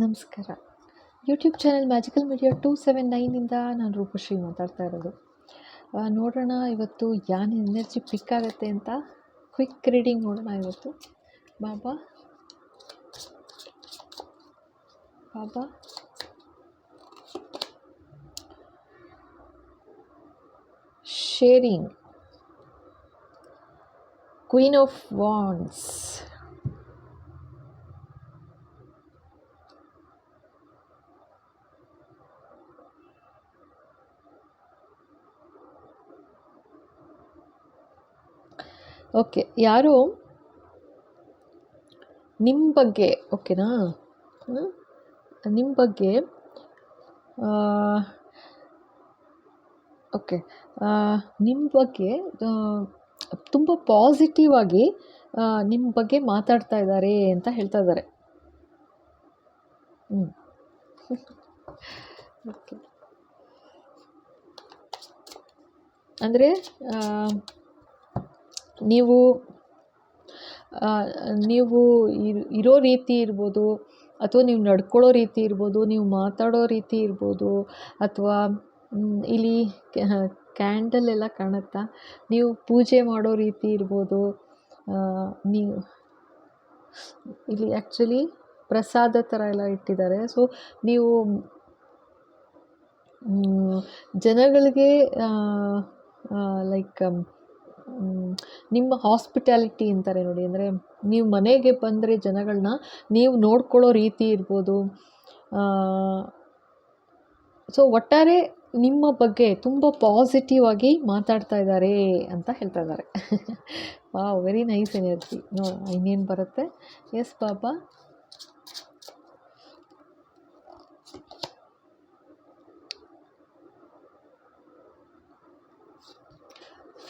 ನಮಸ್ಕಾರ. YouTube channel magical media two seven ನೈನಿಂದ ನಾನು ರೂಪಶ್ರೀ ಮಾತಾಡ್ತಾ ಇರೋದು. ನೋಡೋಣ ಇವತ್ತು ಯಾನ್ ಎನರ್ಜಿ ಪಿಕ್ ಆಗುತ್ತೆ ಅಂತ ಕ್ವಿಕ್ ರೀಡಿಂಗ್ ನೋಡೋಣ ಇವತ್ತು. Baba. Baba. Sharing queen of wands okay, ಯಾರು? ನಿಮ್ಮ ಬಗ್ಗೆ, ಓಕೆನಾ? ನಿಮ್ಮ ಬಗ್ಗೆ ಓಕೆ ನಿಮ್ಮ ಬಗ್ಗೆ ತುಂಬ ಪಾಸಿಟಿವ್ ಆಗಿ ನಿಮ್ಮ ಬಗ್ಗೆ ಮಾತಾಡ್ತಾ ಇದ್ದಾರೆ ಅಂತ ಹೇಳ್ತಾ ಇದ್ದಾರೆ. ಹ್ಞೂ ಓಕೆ. ಅಂದರೆ ನೀವು ನೀವು ಇರ್- ರೀತಿ ಇರ್ಬೋದು, ಅಥವಾ ನೀವು ನಡ್ಕೊಳ್ಳೋ ರೀತಿ ಇರ್ಬೋದು, ನೀವು ಮಾತಾಡೋ ರೀತಿ ಇರ್ಬೋದು, ಅಥವಾ ಇಲ್ಲಿ ಕ್ಯಾಂಡಲ್ ಎಲ್ಲ ಕಾಣುತ್ತಾ? ನೀವು ಪೂಜೆ ಮಾಡೋ ರೀತಿ ಇರ್ಬೋದು ನೀವು, ಇಲ್ಲಿ ಆ್ಯಕ್ಚುಲಿ ಪ್ರಸಾದ ಥರ ಎಲ್ಲ ಇಟ್ಟಿದ್ದಾರೆ. ಸೊ ನೀವು ಜನಗಳಿಗೆ ಲೈಕ್ ನಿಮ್ಮ ಹಾಸ್ಪಿಟಾಲಿಟಿ ಅಂತಾರೆ ನೋಡಿ, ಅಂದರೆ ನೀವು ಮನೆಗೆ ಬಂದರೆ ಜನಗಳನ್ನ ನೀವು ನೋಡ್ಕೊಳ್ಳೋ ರೀತಿ ಇರ್ಬೋದು. ಸೊ ಒಟ್ಟಾರೆ ನಿಮ್ಮ ಬಗ್ಗೆ ತುಂಬ ಪಾಸಿಟಿವ್ ಆಗಿ ಮಾತಾಡ್ತಾ ಇದ್ದಾರೆ ಅಂತ ಹೇಳ್ತಾ ಇದ್ದಾರೆ. ವಾ ವೆರಿ ನೈಸ್ ಎನರ್ಜಿ ನೋ ಇನ್ನೇನು ಬರುತ್ತೆ? Yes Baba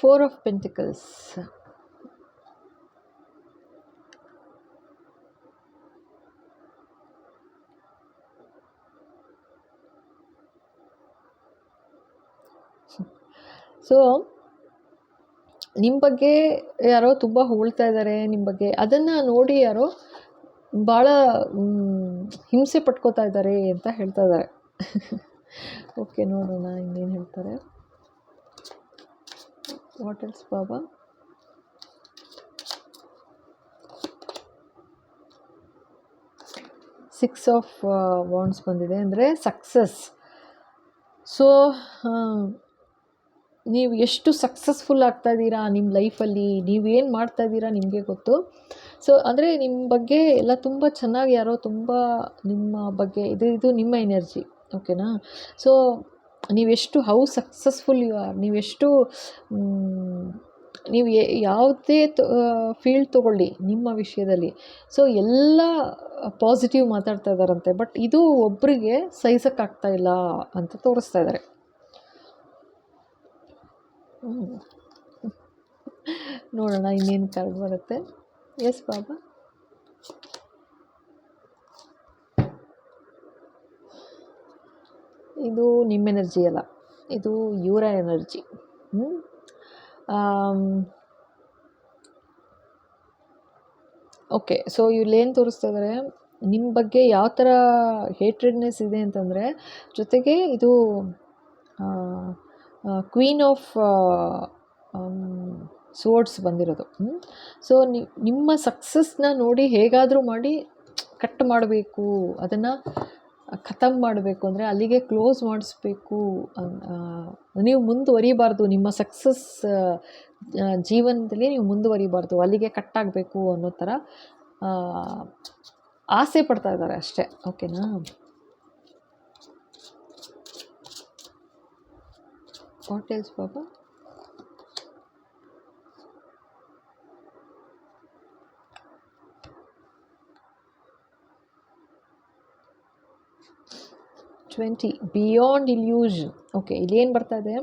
four of pentacles so ನಿಮ್ಮ ಬಗ್ಗೆ ಯಾರೋ ತುಂಬ ಹೊಗಳ್ತಾ ಇದ್ದಾರೆ ನಿಮ್ಮ ಬಗ್ಗೆ. ಅದನ್ನು ನೋಡಿ ಯಾರೋ ಭಾಳ ಹಿಂಸೆ ಪಟ್ಕೋತಾ ಇದ್ದಾರೆ ಅಂತ ಹೇಳ್ತಾ ಇದ್ದಾರೆ ಓಕೆ ನೋಡೋಣ ಇನ್ನೇನು ಹೇಳ್ತಾರೆ. What else Baba six of wands ಬಂದಿದೆ ಅಂದರೆ ಸಕ್ಸಸ್ ಸೊ ನೀವು ಎಷ್ಟು ಸಕ್ಸಸ್ಫುಲ್ ಆಗ್ತಾ ಇದ್ದೀರಾ ನಿಮ್ಮ ಲೈಫಲ್ಲಿ ನೀವೇನು ಮಾಡ್ತಾ ಇದ್ದೀರಾ ನಿಮಗೆ ಗೊತ್ತು. ಸೊ ಅಂದರೆ ನಿಮ್ಮ ಬಗ್ಗೆ ಎಲ್ಲ ತುಂಬ ಚೆನ್ನಾಗಿ ಯಾರೋ ತುಂಬ ನಿಮ್ಮ ಬಗ್ಗೆ ಇದು ಇದು ನಿಮ್ಮ ಎನರ್ಜಿ ಓಕೆನಾ ಸೊ ನೀವೆಷ್ಟು ಹೌ ಸಕ್ಸಸ್ಫುಲ್ ಯು ಆರ್ ನೀವೆಷ್ಟು ನೀವು ಯಾವುದೇ ಫೀಲ್ಡ್ ತೊಗೊಳ್ಳಿ, ನಿಮ್ಮ ವಿಷಯದಲ್ಲಿ. ಸೊ ಎಲ್ಲ ಪಾಸಿಟಿವ್ ಮಾತಾಡ್ತಾ ಇದ್ದಾರಂತೆ ಬಟ್ ಇದು ಒಬ್ಬರಿಗೆ ಸಹಿಸೋಕ್ಕಾಗ್ತಾ ಇಲ್ಲ ಅಂತ ತೋರಿಸ್ತಾ ಇದ್ದಾರೆ ನೋಡೋಣ ಇನ್ನೇನು ಕಾರ್ಡ್ ಬರುತ್ತೆ. ಎಸ್ ಬಾಬಾ ಇದು ನಿಮ್ಮ ಎನರ್ಜಿ ಅಲ್ಲ. ಇದು ಇವರ ಎನರ್ಜಿ. ಓಕೆ, ಸೊ ಇವ್ಲೇನು ತೋರಿಸ್ತಾ ಇದ್ದಾರೆ ನಿಮ್ಮ ಬಗ್ಗೆ ಯಾವ ಥರ ಹೇಟ್ರೆಡ್ನೆಸ್ ಇದೆ ಅಂತಂದರೆ, ಜೊತೆಗೆ ಇದು ಕ್ವೀನ್ ಆಫ್ ಸೋರ್ಡ್ಸ್ ಬಂದಿರೋದು. ಸೊ ನಿಮ್ಮ ಸಕ್ಸಸ್ನ ನೋಡಿ ಹೇಗಾದರೂ ಮಾಡಿ ಕಟ್ ಮಾಡಬೇಕು. ಅದನ್ನು ಖತಮ್ ಮಾಡಬೇಕು ಅಂದರೆ ಅಲ್ಲಿಗೆ ಕ್ಲೋಸ್ ಮಾಡಿಸ್ಬೇಕು ನೀವು ಮುಂದುವರಿಬಾರ್ದು. ನಿಮ್ಮ ಸಕ್ಸಸ್ ಜೀವನದಲ್ಲಿ ನೀವು ಮುಂದುವರಿಬಾರ್ದು. ಅಲ್ಲಿಗೆ ಕಟ್ಟಾಗಬೇಕು ಅನ್ನೋ ಥರ ಆಸೆ ಪಡ್ತಾ ಇದ್ದಾರೆ ಅಷ್ಟೇ. ಓಕೆನಾ what else Baba twenty beyond illusion okay ಇಲ್ಲಿ ಏನು ಬರ್ತಾ ಇದೆ?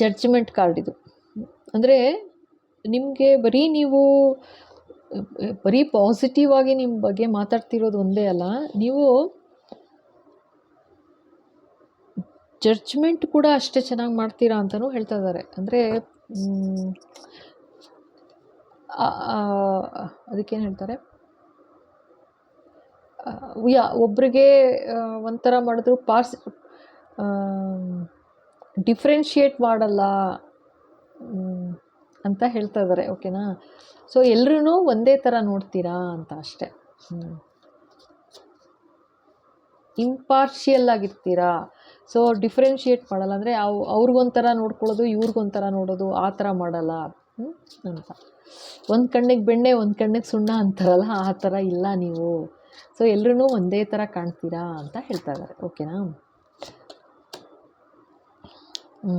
ಜಡ್ಜ್ಮೆಂಟ್ ಕಾರ್ಡ್ ಇದು. ಅಂದರೆ ನಿಮಗೆ ಬರೀ ನೀವು, ಬರೀ ಪಾಸಿಟಿವ್ ಆಗಿ ನಿಮ್ಮ ಬಗ್ಗೆ ಮಾತಾಡ್ತಿರೋದು ಒಂದೇ ಅಲ್ಲ, ನೀವು ಜಡ್ಜ್ಮೆಂಟ್ ಕೂಡ ಅಷ್ಟೇ ಚೆನ್ನಾಗಿ ಮಾಡ್ತೀರಾ ಅಂತಲೂ ಹೇಳ್ತಾ ಇದ್ದಾರೆ ಅಂದರೆ ಅದಕ್ಕೇನು ಹೇಳ್ತಾರೆ? ಯಾ, ಒಬ್ರಿಗೆ ಒಂಥರ ಮಾಡಿದ್ರು ಪಾರ್ಸ್ ಡಿಫ್ರೆನ್ಷಿಯೇಟ್ ಮಾಡಲ್ಲ ಅಂತ ಹೇಳ್ತಾ ಇದ್ದಾರೆ ಓಕೆನಾ? ಸೊ ಎಲ್ಲರೂ ಒಂದೇ ಥರ ನೋಡ್ತೀರಾ ಅಂತ ಅಷ್ಟೆ. ಇಂಪಾರ್ಷಿಯಲ್ ಆಗಿರ್ತೀರಾ? ಸೊ, ಡಿಫ್ರೆನ್ಷಿಯೇಟ್ ಮಾಡಲ್ಲ, ಅಂದರೆ ಅವು, ಅವ್ರಿಗೊಂಥರ ನೋಡ್ಕೊಳ್ಳೋದು, ಇವ್ರಿಗೊಂಥರ ನೋಡೋದು, ಆ ಥರ ಮಾಡಲ್ಲ? ಅಂತ ಒಂದು ಕಣ್ಣಿಗೆ ಬೆಣ್ಣೆ, ಒಂದು ಕಣ್ಣಿಗೆ ಸುಣ್ಣ ಅಂತಾರಲ್ಲ, ಆ ಥರ ಇಲ್ಲ ನೀವು. ಸೊ ಎಲ್ಲರೂ ಒಂದೇ ಥರ ಕಾಣ್ತೀರಾ ಅಂತ ಹೇಳ್ತಾ ಇದ್ದಾರೆ ಓಕೆನಾ ಹ್ಞೂ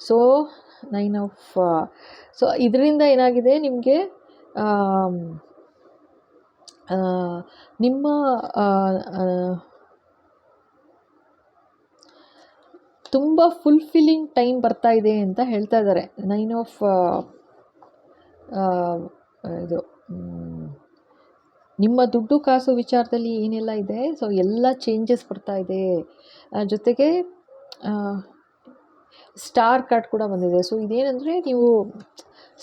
ಸೊ ನೈನ್ ಆಫ್ ಸೊ ಇದರಿಂದ ಏನಾಗಿದೆ ನಿಮಗೆ ನಿಮ್ಮ ಆ, ಆ, ತುಂಬ ಫುಲ್ಫಿಲ್ಲಿಂಗ್ ಟೈಮ್ ಬರ್ತಾ ಇದೆ ಅಂತ ಹೇಳ್ತಾ ಇದ್ದಾರೆ. ನೈನ್ ಆಫ್ ಇದು ನಿಮ್ಮ ದುಡ್ಡು ಕಾಸು ವಿಚಾರದಲ್ಲಿ ಏನೆಲ್ಲ ಇದೆ? ಸೊ ಎಲ್ಲ ಚೇಂಜಸ್ ಬರ್ತಾ ಇದೆ. ಜೊತೆಗೆ ಸ್ಟಾರ್ ಕಾರ್ಡ್ ಕೂಡ ಬಂದಿದೆ. ಸೊ ಇದೇನೆಂದರೆ ನೀವು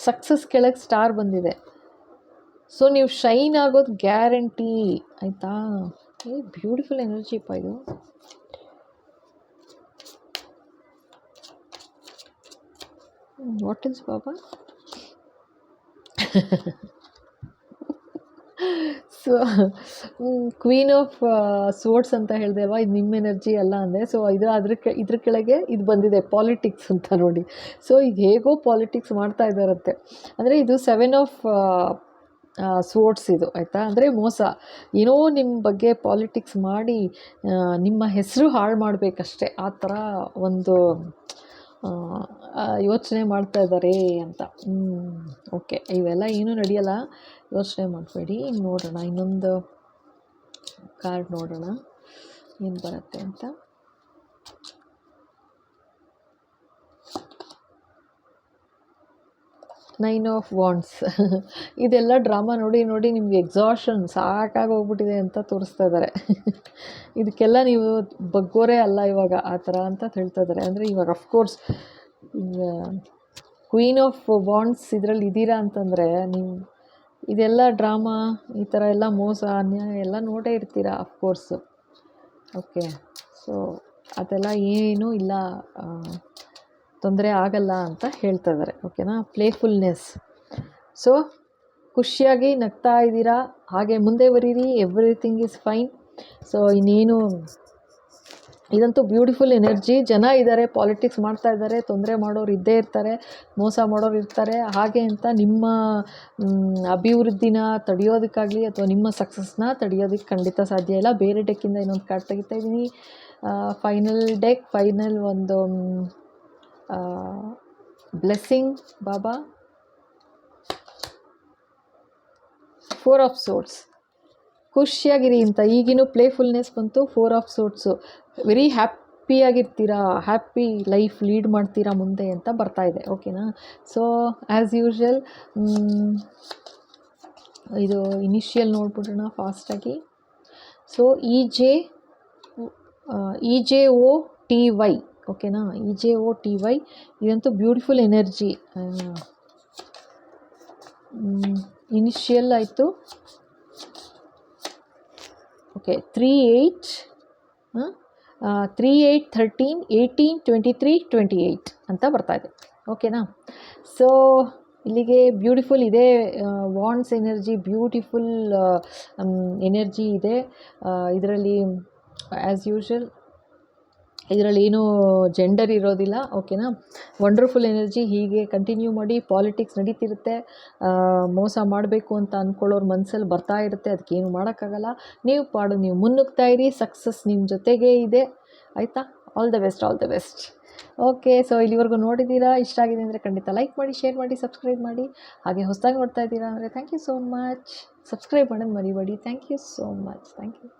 ಸಕ್ಸಸ್ ಕೆಳಗೆ ಸ್ಟಾರ್ ಬಂದಿದೆ. ಸೊ ನೀವು ಶೈನ್ ಆಗೋದು ಗ್ಯಾರಂಟಿ ಆಯಿತಾ? ಏ ಬ್ಯೂಟಿಫುಲ್ ಎನರ್ಜಿಪ್ಪ ಇದು. What is Baba so queen of swords ಅಂತ ಹೇಳಿದೆ ಅಲ್ವಾ? ಇದು ನಿಮ್ಮ ಎನರ್ಜಿ ಅಲ್ಲ ಅಂದೆ. ಸೊ ಇದು ಅದ್ರ ಇದ್ರ ಕೆಳಗೆ ಇದು ಬಂದಿದೆ ಪಾಲಿಟಿಕ್ಸ್ ಅಂತ ನೋಡಿ. ಸೊ ಈಗ ಹೇಗೋ ಪಾಲಿಟಿಕ್ಸ್ ಮಾಡ್ತಾ ಇದ್ದಾರಂತೆ ಅಂದರೆ ಇದು ಸೆವೆನ್ ಆಫ್ ಸ್ವೋರ್ಡ್ಸ್ ಇದು, ಆಯಿತಾ? ಅಂದರೆ ಮೋಸ. ಏನೋ ನಿಮ್ಮ ಬಗ್ಗೆ ಪಾಲಿಟಿಕ್ಸ್ ಮಾಡಿ ನಿಮ್ಮ ಹೆಸರು ಹಾಳು ಮಾಡಬೇಕಷ್ಟೆ. ಆ ಥರ ಒಂದು ಯೋಚನೆ ಮಾಡ್ತಾ ಇದ್ದಾರೆ ಅಂತ. ಓಕೆ ಇವೆಲ್ಲ ಏನೂ ನಡೆಯಲ್ಲ. ಯೋಚನೆ ಮಾಡಬೇಡಿ. ನೋಡೋಣ. ಇನ್ನೊಂದು ಕಾರ್ಡ್ ನೋಡೋಣ. ಏನು ಬರುತ್ತೆ ಅಂತ. ನೈನ್ ಆಫ್ ವಾಂಡ್ಸ್ ಇದೆಲ್ಲ ಡ್ರಾಮಾ ನೋಡಿ ನೋಡಿ ನಿಮಗೆ ಎಕ್ಸಾಷನ್ ಸಾಕಾಗಿ ಹೋಗ್ಬಿಟ್ಟಿದೆ ಅಂತ ತೋರಿಸ್ತಾ ಇದ್ದಾರೆ ಇದಕ್ಕೆಲ್ಲ ನೀವು ಬಗ್ಗೋರೇ ಅಲ್ಲ ಇವಾಗ ಆ ಥರ ಅಂತ ಹೇಳ್ತಾ ಇದ್ದಾರೆ ಅಂದರೆ ಇವಾಗ ಅಫ್ಕೋರ್ಸ್ ಕ್ವೀನ್ ಆಫ್ ವಾಂಡ್ಸ್ ಇದರಲ್ಲಿ ಇದ್ದೀರಾ ಅಂತಂದರೆ ನೀವು ಇದೆಲ್ಲ ಡ್ರಾಮಾ, ಈ ಥರ ಎಲ್ಲ ಮೋಸ, ಅನ್ಯಾಯ ಎಲ್ಲ ನೋಡೇ ಇರ್ತೀರಾ ಅಫ್ಕೋರ್ಸು ಓಕೆ ಸೊ ಅದೆಲ್ಲ ಏನೂ ಇಲ್ಲ. ತೊಂದರೆ ಆಗಲ್ಲ ಅಂತ ಹೇಳ್ತಾ ಇದ್ದಾರೆ ಓಕೆನಾ ಪ್ಲೇಫುಲ್ನೆಸ್ ಸೊ ಖುಷಿಯಾಗಿ ನಗ್ತಾ ಇದ್ದೀರಾ? ಹಾಗೆ ಮುಂದೆ ಬರೀರಿ ಎವ್ರಿಥಿಂಗ್ ಈಸ್ ಫೈನ್ ಸೊ ಇನ್ನೇನು, ಇದಂತೂ ಬ್ಯೂಟಿಫುಲ್ ಎನರ್ಜಿ ಜನ ಇದ್ದಾರೆ ಪಾಲಿಟಿಕ್ಸ್ ಮಾಡ್ತಾ ಇದ್ದಾರೆ, ತೊಂದರೆ ಮಾಡೋರು ಇದ್ದೇ ಇರ್ತಾರೆ, ಮೋಸ ಮಾಡೋರು ಇರ್ತಾರೆ. ಹಾಗೆ ಅಂತ ನಿಮ್ಮ ಅಭಿವೃದ್ಧಿನ ತಡೆಯೋದಕ್ಕಾಗಲಿ ಅಥವಾ ನಿಮ್ಮ ಸಕ್ಸಸ್ನ ತಡೆಯೋದಕ್ಕೆ ಖಂಡಿತ ಸಾಧ್ಯ ಇಲ್ಲ. ಬೇರೆ ಡೆಕ್ಕಿಂದ ಇನ್ನೊಂದು ಕಾರ್ಡ್ ತೆಗಿತಾ ಇದ್ದೀನಿ. ಫೈನಲ್ ಡೆಕ್ ಫೈನಲ್ ಒಂದು blessing Baba four of swords ಖುಷಿಯಾಗಿರಿ ಅಂತ ಈಗಿನೂ ಪ್ಲೇಫುಲ್ನೆಸ್ ಬಂತು ಫೋರ್ ಆಫ್ ಸೋಟ್ಸು ವೆರಿ ಹ್ಯಾಪಿಯಾಗಿರ್ತೀರಾ ಹ್ಯಾಪಿ ಲೈಫ್ ಲೀಡ್ ಮಾಡ್ತೀರಾ ಮುಂದೆ ಅಂತ ಬರ್ತಾ ಇದೆ ಓಕೆನಾ ಸೊ ಆ್ಯಸ್ ಯೂಶ್ವಲ್ ಇದು ಇನಿಷಿಯಲ್ ನೋಡ್ಬಿಡೋಣ ಫಾಸ್ಟಾಗಿ so E J E J O T Y ಓಕೆನಾ? E J O T Y ಇದಂತೂ ಬ್ಯೂಟಿಫುಲ್ ಎನರ್ಜಿ ಇನಿಷಿಯಲ್ ಆಯಿತು. Okay three eight three eight thirteen eighteen twenty three twenty eight ಅಂತ ಬರ್ತಾ ಇದೆ. ಓಕೆನಾ? ಸೊ ಇಲ್ಲಿಗೆ ಬ್ಯೂಟಿಫುಲ್ ಇದೆ ವಾಂಡ್ಸ್ ಎನರ್ಜಿ ಬ್ಯೂಟಿಫುಲ್ ಎನರ್ಜಿ ಇದೆ. ಇದರಲ್ಲಿ ಆ್ಯಸ್ ಯೂಶ್ವಲ್ ಇದರಲ್ಲಿ ಏನೂ ಜೆಂಡರ್ ಇರೋದಿಲ್ಲ ಓಕೆನಾ ವಂಡರ್ಫುಲ್ ಎನರ್ಜಿ ಹೀಗೆ ಕಂಟಿನ್ಯೂ ಮಾಡಿ ಪಾಲಿಟಿಕ್ಸ್ ನಡೀತಿರುತ್ತೆ. ಮೋಸ ಮಾಡಬೇಕು ಅಂತ ಅಂದ್ಕೊಳ್ಳೋರು ಮನಸ್ಸಲ್ಲಿ ಬರ್ತಾ ಇರುತ್ತೆ ಅದಕ್ಕೇನು ಮಾಡೋಕ್ಕಾಗಲ್ಲ. ನೀವು ಪಾಡು, ನೀವು ಮುನ್ನುಗ್ತಾ ಇರಿ ಸಕ್ಸಸ್ ನಿಮ್ಮ ಜೊತೆಗೇ ಇದೆ. ಆಯಿತಾ? All the best all the best okay so ಇಲ್ಲಿವರೆಗೂ ನೋಡಿದ್ದೀರಾ, ಇಷ್ಟ ಆಗಿದೆ ಅಂದರೆ ಖಂಡಿತ ಲೈಕ್ ಮಾಡಿ ಶೇರ್ ಮಾಡಿ ಸಬ್ಸ್ಕ್ರೈಬ್ ಮಾಡಿ. ಹಾಗೆ ಹೊಸದಾಗಿ ನೋಡ್ತಾ ಇದ್ದೀರಾ ಅಂದರೆ thank you so much subscribe ಮಾಡೋದು ಮರಿಬೇಡಿ. Thank you so much thank you